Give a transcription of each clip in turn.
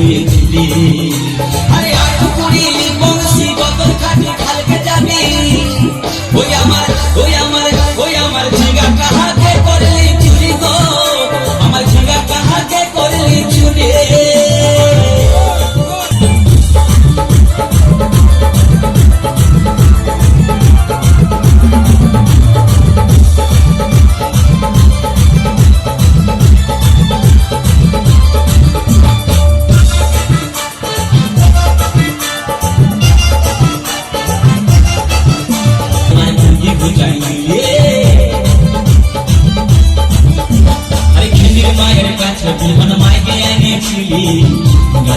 কাহাকে আরে আরে আটু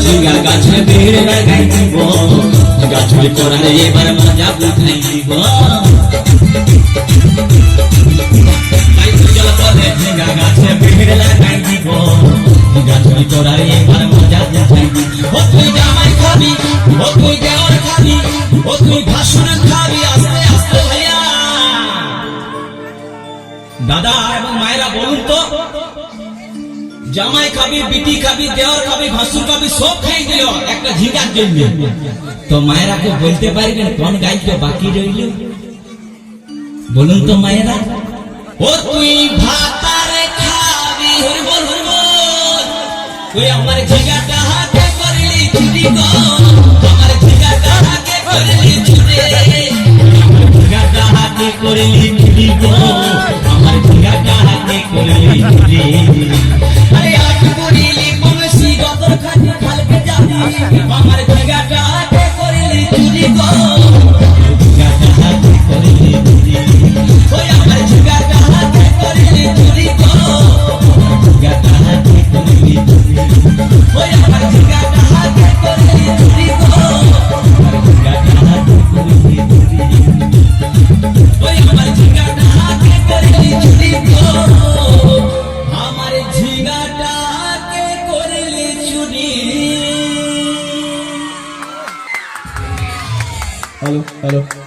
ঝিঙ্গা গাছে বেড়ে লাগাই দিব। গাছের করার এবার মজা বুঝাই দাদা এবং মায়েরা বলুন তো জামাই খাবি, বিটি খাবি, দেওয়ার খাবি, ভাসুর খাবি, সব খাই দিল। একটা ঝিঙ্গার জন্য। তো মায়েরাকে বলতে পারবেন কোন গাইতে বাকি রইল? বলুন তো মায়েরা। ও তুই ভাতারে খাবি হরি বল তুই আমার ঝিঙ্গাটা হাতে করলি, চুরি গো আমার ঝিঙ্গাটা হাতে করলি, চুরি। করলি চুরি হ্যালো হ্যালো